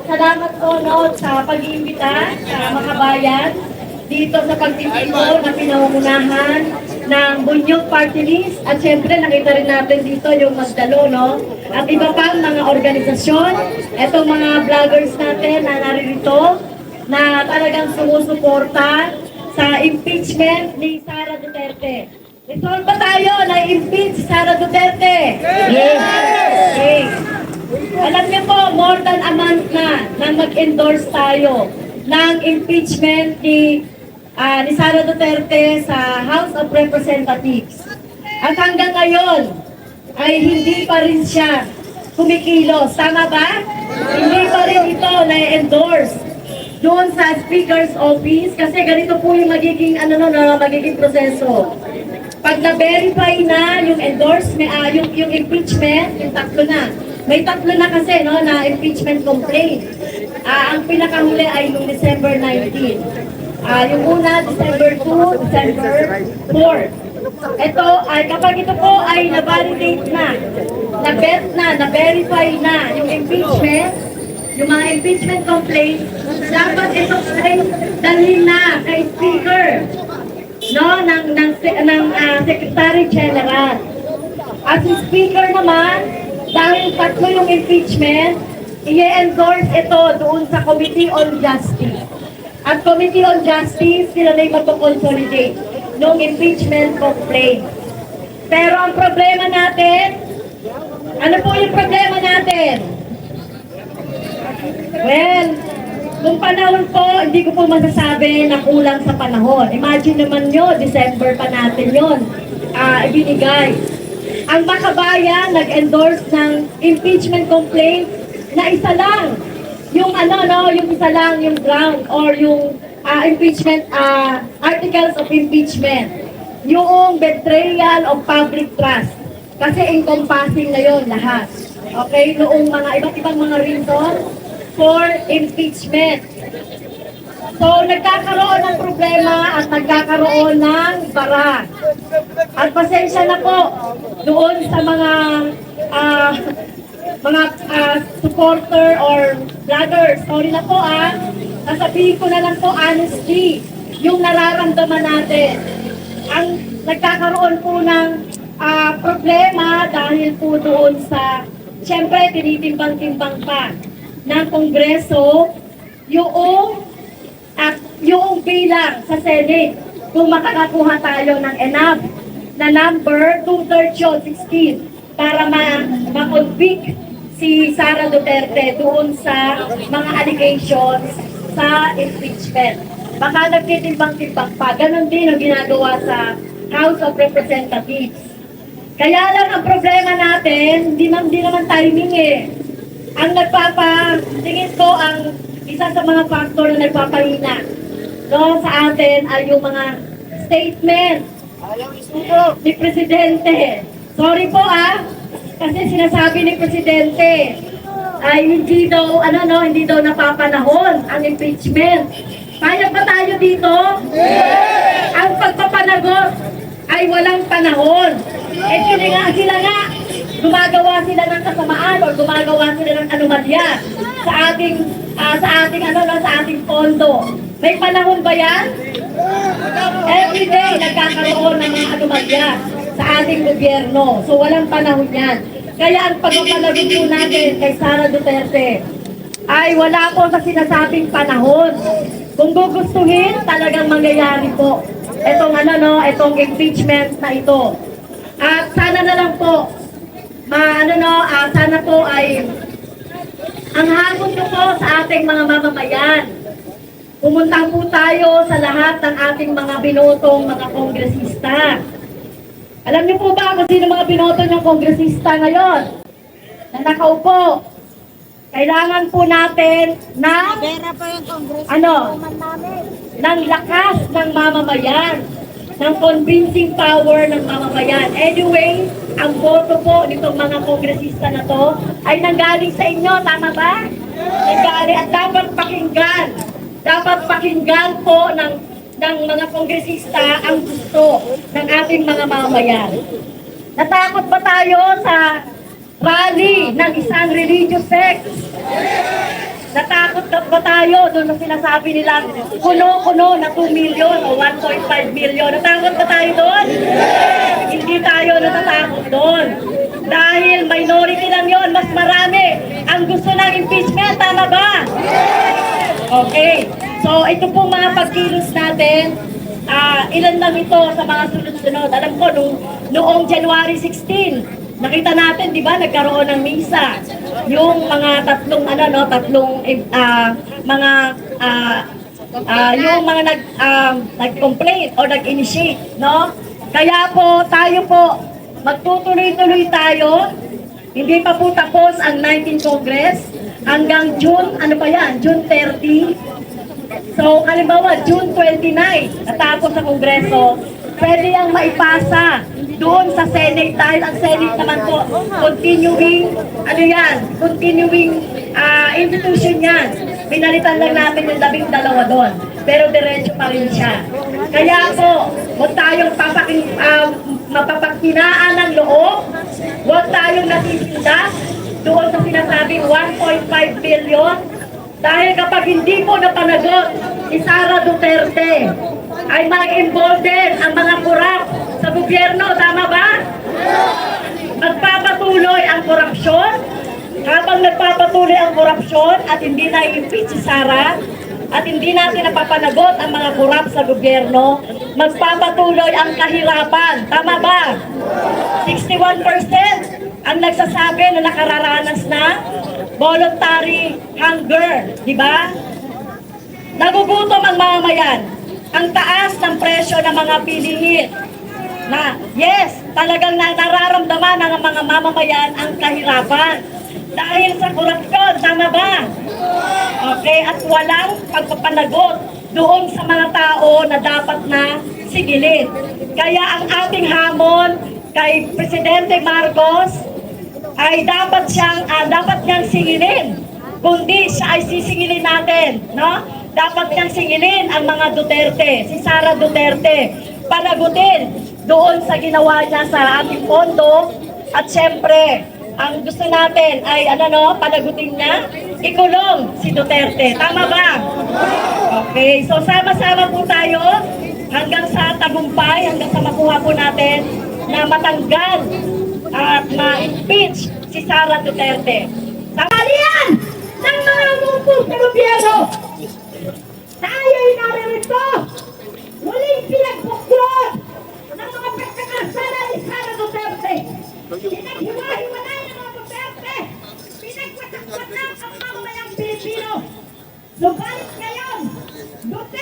salamat po no, sa pag-iimbita sa mga bayan dito sa pagtitipon na pinangungunahan ng Bunyog Party List. At syempre, nakita rin natin dito yung Magdalo, no? At iba pang mga organisasyon, etong mga vloggers natin na naririto, na talagang sumusuporta sa impeachment ni Sara Duterte. Resolve ba tayo na impeach Sara Duterte? Yes! Okay. Alam niyo po, more than a month na na mag-endorse tayo ng impeachment ni, ah, ni Sara Duterte sa House of Representatives. At hanggang ngayon, ay hindi pa rin siya kumikilos. Tama ba? Hindi pa rin ito na-endorse doon sa Speaker's Office kasi ganito po yung magiging, ano no, na magiging proseso. Pag na-verify na yung endorsement, ah, yung, yung impeachment, yung tatlo na. May tatlo na kasi no, na impeachment complaint. Ah, ang pinakahuli ay noong December 19. Ah, yung una, December 2, December 4. Ito ay kapag ito po ay na-validate na, na-bet na, na-verify na yung impeachment, yung mga impeachment complaint, dapat ito ay dalhin na kay Speaker no, ng, ng, ng ah, Secretary General. At si Speaker naman, dahil tatlo yung impeachment, i-endorse ito doon sa Committee on Justice. At Committee on Justice, sila na yung magpo-consolidate ng impeachment complaint. Pero ang problema natin, ano po yung problema natin? Well, nung panahon po, hindi ko po masasabi na kulang sa panahon. Imagine naman nyo, December pa natin yon ah ibinigay. Ang makabayan nag-endorse ng impeachment complaint na isa lang. Yung ano, no, yung isa lang, yung ground or yung ah, impeachment, ah, articles of impeachment. Yung betrayal of public trust. Kasi encompassing na yon lahat. Okay, noong mga iba't ibang mga reason for impeachment. So, nagkakaroon ng problema at nagkakaroon ng bara. At pasensya na po doon sa mga ah, mga ah, supporter or vloggers. Sorry na po ah. Nasabihin ko na lang po honestly yung nararamdaman natin. Ang nagkakaroon po ng ah, problema dahil po doon sa Siyempre, tinitimbang-timbang pa ng Kongreso yung at yung bilang sa Senate kung makakakuha tayo ng enough na number 2 yun, 16 para ma- ma-convict si Sara Duterte doon sa mga allegations sa impeachment. Baka nagtitimbang-timbang pa. Ganon din ang ginagawa sa House of Representatives. Kaya lang ang problema natin, hindi man, hindi naman timing eh. Ang nagpapa, tingin ko ang isa sa mga factor na nagpapahina no, sa atin ay yung mga statement ni Presidente. Sorry po ah, kasi sinasabi ni Presidente ay hindi daw, ano no, hindi daw napapanahon ang impeachment. Kaya ba tayo dito? Ang pagpapanagot ay walang panahon. Eh sila nga, sila nga, gumagawa sila ng kasamaan o gumagawa sila ng anomalya sa ating ah, sa ating ano no, sa ating pondo. May panahon ba yan? Every day nagkakaroon ng mga anomalya sa ating gobyerno. So walang panahon yan. Kaya ang pagpapalagot po natin kay Sara Duterte ay wala po sa sinasabing panahon. Kung gugustuhin, talagang mangyayari po. Itong ano no, itong impeachment na ito. At sana na lang po, ma, ano no, ah, sana po ay ang hamon ko po sa ating mga mamamayan. Pumunta po tayo sa lahat ng ating mga binotong mga kongresista. Alam niyo po ba kung sino mga binoto niyong kongresista ngayon? Na nakaupo. Kailangan po natin ng Ano? ng lakas ng mamamayan, ng convincing power ng mamamayan. Anyway, ang boto po nitong mga kongresista na to ay nanggaling sa inyo, tama ba? Nanggaling at dapat pakinggan. Dapat pakinggan po ng ng mga kongresista ang gusto ating mga mamayan. Natakot ba tayo sa rally ng isang religious sect? Natakot ba tayo doon na sinasabi nila kuno-kuno na 2 million o 1.5 million? Natakot ba tayo doon? Hindi tayo natatakot doon. Dahil minority lang yon, mas marami ang gusto ng impeachment. Tama ba? Okay. So, ito po mga pagkilos natin. Ah, ilan lang ito sa mga sunod-sunod. Alam ko, nung, noong January 16, nakita natin, di ba, nagkaroon ng misa. Yung mga tatlong, ano, no, tatlong, ah, mga, ah, ah, yung mga nag, ah, nag-complain o nag-initiate, no? Kaya po, tayo po, magtutuloy-tuloy tayo. Hindi pa po tapos ang 19th Congress. Hanggang June, ano pa yan? June 30. So, halimbawa, June 29, natapos sa Kongreso, pwede yang maipasa doon sa Senate dahil ang Senate naman po, continuing, ano yan, continuing ah, institution yan. Pinalitan lang natin yung labing dalawa doon. Pero diretso pa rin siya. Kaya po, huwag tayong papakin, um, mapapagkinaan ng loob, huwag tayong natitindas doon sa sinasabing 1.5 billion dahil kapag hindi po napanagot ni Sara Duterte, ay mag-embolden ang mga kurap sa gobyerno. Tama ba? Magpapatuloy ang korupsyon. Habang nagpapatuloy ang korupsyon at hindi na impeach si Sara, at hindi natin napapanagot ang mga kurap sa gobyerno, magpapatuloy ang kahirapan. Tama ba? 61% ang nagsasabi na nakararanas na voluntary hunger, di ba? Nagugutom ang mamamayan. Ang taas ng presyo ng mga bilihin. Na, yes, talagang na nararamdaman ng mga mamamayan ang kahirapan. Dahil sa korupsyon, tama ba? Okay, at walang pagpapanagot doon sa mga tao na dapat na sigilin. Kaya ang ating hamon kay Presidente Marcos ay dapat siyang ah, dapat niyang singilin. Kundi siya ay sisingilin natin, no? Dapat niyang singilin ang mga Duterte, si Sara Duterte, panagutin doon sa ginawa niya sa ating pondo at syempre, ang gusto natin ay ano no, panagutin niya, ikulong si Duterte. Tama ba? Okay, so sama-sama po tayo hanggang sa tagumpay, hanggang sa makuha po natin na matanggal at ah, ma-impeach si Sara Duterte. Kamalian ng mga mungkong sa gobyerno! Tayo'y naririto! Muling pinagbukod ng mga pagkakasara ni Sara Duterte! Pinaghiwa-hiwalay ng mga Duterte! Pinagpatakpatak ang mamamayang Pilipino! Subalit ngayon, Duterte!